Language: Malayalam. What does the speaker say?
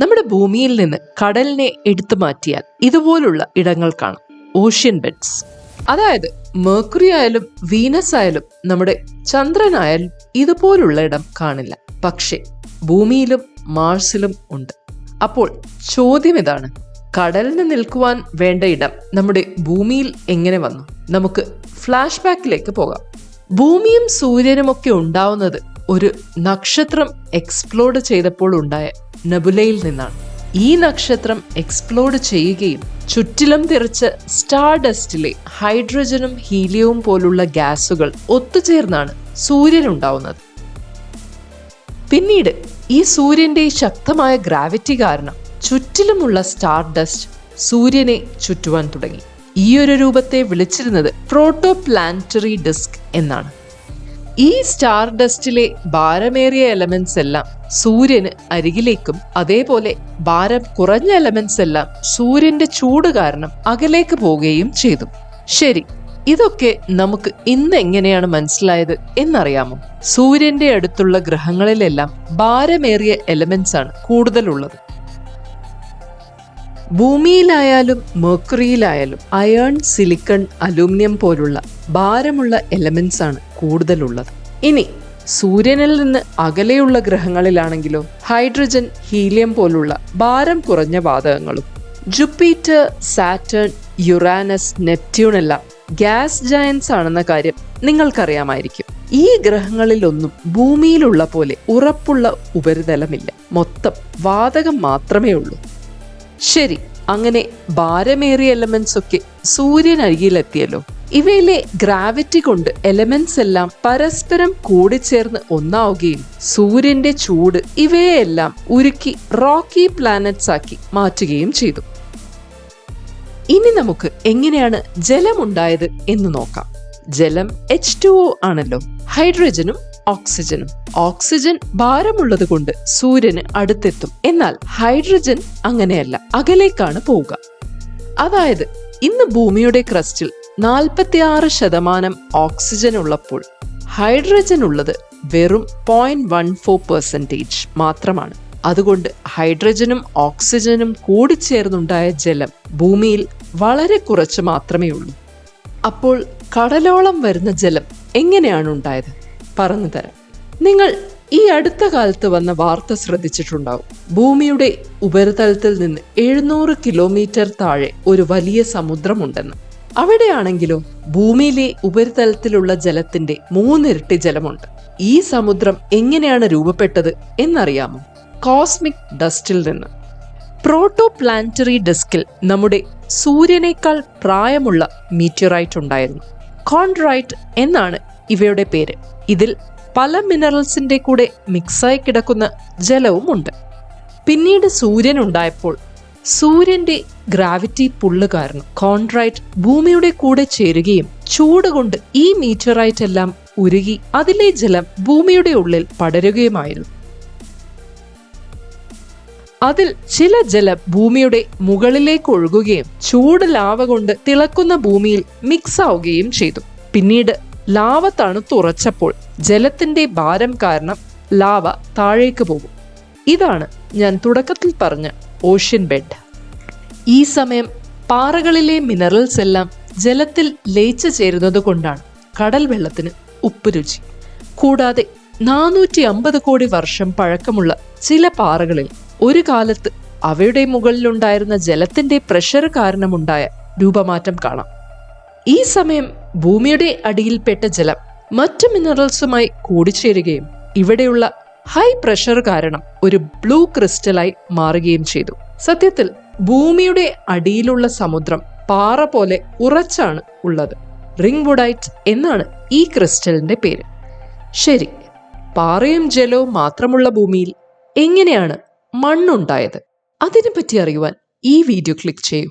നമ്മുടെ ഭൂമിയിൽ നിന്ന് കടലിനെ എടുത്തു മാറ്റിയാൽ ഇതുപോലുള്ള ഇടങ്ങൾ കാണാം. ഓഷ്യൻ ബെഡ്സ് അതായത് മേക്കുറി ആയാലും വീനസ് ആയാലും നമ്മുടെ ചന്ദ്രനായാലും ഇതുപോലുള്ള ഇടം കാണില്ല. പക്ഷേ ഭൂമിയിലും മാർസിലും ഉണ്ട്. അപ്പോൾ ചോദ്യം ഇതാണ്. കടലിന് നിൽക്കുവാൻ വേണ്ട ഇടം നമ്മുടെ ഭൂമിയിൽ എങ്ങനെ വന്നു? നമുക്ക് ഫ്ലാഷ് ബാക്കിലേക്ക് പോകാം. ഭൂമിയും സൂര്യനും ഒക്കെ ഉണ്ടാവുന്നത് ഒരു നക്ഷത്രം എക്സ്പ്ലോഡ് ചെയ്തപ്പോൾ ഉണ്ടായ നബുലയിൽ നിന്നാണ്. ഈ നക്ഷത്രം എക്സ്പ്ലോഡ് ചെയ്യുകയും ചുറ്റിലും തിരിച്ച് സ്റ്റാർ ഡസ്റ്റിലെ ഹൈഡ്രജനും ഹീലിയവും പോലുള്ള ഗ്യാസുകൾ ഒത്തുചേർന്നാണ് സൂര്യൻ ഉണ്ടാവുന്നത്. പിന്നീട് ഈ സൂര്യന്റെ ശക്തമായ ഗ്രാവിറ്റി കാരണം ചുറ്റിലുമുള്ള സ്റ്റാർ ഡസ്റ്റ് സൂര്യനെ ചുറ്റുവാൻ തുടങ്ങി. ഈ ഒരു രൂപത്തെ വിളിച്ചിരുന്നത് പ്രോട്ടോപ്ലാനറ്ററി ഡിസ്ക് എന്നാണ്. ഈ സ്റ്റാർ ഡസ്റ്റിലെ ഭാരമേറിയ എലമെന്റ്സ് എല്ലാം സൂര്യന് അരികിലേക്കും അതേപോലെ ഭാരം കുറഞ്ഞ എലമെന്റ്സ് എല്ലാം സൂര്യന്റെ ചൂട് കാരണം അകലേക്ക് പോവുകയും ചെയ്തു. ശരി ഇതൊക്കെ നമുക്ക് ഇന്ന് എങ്ങനെയാണ് മനസ്സിലായത് എന്നറിയാമോ? സൂര്യന്റെ അടുത്തുള്ള ഗ്രഹങ്ങളിലെല്ലാം ഭാരമേറിയ എലമെന്റ്സ് ആണ് കൂടുതലുള്ളത്. ഭൂമിയിലായാലും മെർക്കുറിയിലായാലും അയേൺ സിലിക്കൺ അലൂമിനിയം പോലുള്ള ഭാരമുള്ള എലമെന്റ്സ് ആണ് കൂടുതലുള്ളത്. ഇനി സൂര്യനിൽ നിന്ന് അകലെയുള്ള ഗ്രഹങ്ങളിലാണെങ്കിലോ ഹൈഡ്രജൻ ഹീലിയം പോലുള്ള ഭാരം കുറഞ്ഞ വാതകങ്ങളും ജുപ്പീറ്റർ സാറ്റേൺ യുറാനസ് നെപ്റ്റ്യൂൺ എല്ലാം ഗ്യാസ് ജയൻസ് ആണെന്ന കാര്യം നിങ്ങൾക്കറിയാമായിരിക്കും. ഈ ഗ്രഹങ്ങളിലൊന്നും ഭൂമിയിലുള്ള പോലെ ഉറപ്പുള്ള ഉപരിതലമില്ല. മൊത്തം വാതകം മാത്രമേ ഉള്ളൂ. ശരി അങ്ങനെ ഭാരമേറിയ എലമെന്റ്സ് ഒക്കെ സൂര്യനരികിലെത്തിയല്ലോ. ഇവയിലെ ഗ്രാവിറ്റി കൊണ്ട് എലമെന്റ്സ് എല്ലാം പരസ്പരം കൂടിച്ചേർന്ന് ഒന്നാവുകയും സൂര്യന്റെ ചൂട് ഇവയെല്ലാം ഉരുക്കി റോക്കി പ്ലാനറ്റ്സ് ആക്കി മാറ്റുകയും ചെയ്തു. ഇനി നമുക്ക് എങ്ങനെയാണ് ജലമുണ്ടായത് എന്ന് നോക്കാം. ജലം എച്ച് ടു ഒ ആണല്ലോ. ഹൈഡ്രജനും ഓക്സിജനും. ഓക്സിജൻ ഭാരമുള്ളത് കൊണ്ട് സൂര്യന് അടുത്തെത്തും. എന്നാൽ ഹൈഡ്രജൻ അങ്ങനെയല്ല. അകലേക്കാണ് പോവുക. അതായത് ഇന്ന് ഭൂമിയുടെ ക്രസ്റ്റിൽ നാൽപ്പത്തിയാറ് ശതമാനം ഓക്സിജൻ ഉള്ളപ്പോൾ ഹൈഡ്രജൻ ഉള്ളത് വെറും പോയിന്റ് വൺ ഫോർ പെർസെന്റേജ് മാത്രമാണ്. അതുകൊണ്ട് ഹൈഡ്രജനും ഓക്സിജനും കൂടി ചേർന്നുണ്ടായ ജലം ഭൂമിയിൽ വളരെ കുറച്ച് മാത്രമേ ഉള്ളൂ. അപ്പോൾ കടലോളം വരുന്ന ജലം എങ്ങനെയാണ് ഉണ്ടായത്? പറഞ്ഞു തരാം. നിങ്ങൾ ഈ അടുത്ത കാലത്ത് വന്ന വാർത്ത ശ്രദ്ധിച്ചിട്ടുണ്ടാവും. ഭൂമിയുടെ ഉപരിതലത്തിൽ നിന്ന് എഴുന്നൂറ് കിലോമീറ്റർ താഴെ ഒരു വലിയ സമുദ്രമുണ്ടെന്ന്. അവിടെയാണെങ്കിലോ ഭൂമിയിലെ ഉപരിതലത്തിലുള്ള ജലത്തിന്റെ മൂന്നിരട്ടി ജലമുണ്ട്. ഈ സമുദ്രം എങ്ങനെയാണ് രൂപപ്പെട്ടത് എന്നറിയാമോ? കോസ്മിക് ഡസ്റ്റിൽ നിന്ന്. പ്രോട്ടോ പ്ലാനറ്ററി ഡിസ്കിൽ നമ്മുടെ സൂര്യനേക്കാൾ പ്രായമുള്ള മീറ്റിയറൈറ്റ് ഉണ്ടായിരുന്നു. കോൺഡ്രൈറ്റ് എന്നാണ് ഇവയുടെ പേര്. ഇതിൽ പല മിനറൽസിന്റെ കൂടെ മിക്സായി കിടക്കുന്ന ജലവും ഉണ്ട് പിന്നീട് സൂര്യൻ ഉണ്ടായപ്പോൾ സൂര്യന്റെ ഗ്രാവിറ്റി പുള്ള് കാരണം കോൺട്രൈറ്റ് ഭൂമിയുടെ കൂടെ ചേരുകയും ചൂട് കൊണ്ട് ഈ മീറ്ററൈറ്റ് എല്ലാം ഉരുകി അതിലെ ജലം ഭൂമിയുടെ ഉള്ളിൽ പടരുകയുമായിരുന്നു. അതിൽ ചില ജലം ഭൂമിയുടെ മുകളിലേക്ക് ഒഴുകുകയും ചൂട് ലാവ കൊണ്ട് തിളക്കുന്ന ഭൂമിയിൽ മിക്സ് ആവുകയും ചെയ്തു. പിന്നീട് ലാവ തണുത്തുറച്ചപ്പോൾ ജലത്തിന്റെ ഭാരം കാരണം ലാവ താഴേക്ക് പോകും. ഇതാണ് ഞാൻ തുടക്കത്തിൽ പറഞ്ഞ ഓഷ്യൻ ബെഡ്. ഈ സമയം പാറകളിലെ മിനറൽസ് എല്ലാം ജലത്തിൽ ലയിച്ചു ചേരുന്നത് കൊണ്ടാണ് കടൽ വെള്ളത്തിന് ഉപ്പ് രുചി. കൂടാതെ നാനൂറ്റി അമ്പത് കോടി വർഷം പഴക്കമുള്ള ചില പാറകളിൽ ഒരു കാലത്ത് അവയുടെ മുകളിലുണ്ടായിരുന്ന ജലത്തിന്റെ പ്രഷർ കാരണമുണ്ടായ രൂപമാറ്റം കാണാം. ഈ സമയം ഭൂമിയുടെ അടിയിൽപ്പെട്ട ജലം മറ്റു മിനറൽസുമായി കൂടിച്ചേരുകയും ഇവിടെയുള്ള ഹൈ പ്രഷർ കാരണം ഒരു ബ്ലൂ ക്രിസ്റ്റലായി മാറുകയും ചെയ്തു. സത്യത്തിൽ ഭൂമിയുടെ അടിയിലുള്ള സമുദ്രം പാറ പോലെ ഉറച്ചാണ് ഉള്ളത്. റിംഗ് വുഡൈറ്റ് എന്നാണ് ഈ ക്രിസ്റ്റലിന്റെ പേര്. ശരി പാറയും ജലവും മാത്രമുള്ള ഭൂമിയിൽ എങ്ങനെയാണ് മണ്ണുണ്ടായത്? അതിനെപ്പറ്റി അറിയുവാൻ ഈ വീഡിയോ ക്ലിക്ക് ചെയ്യൂ.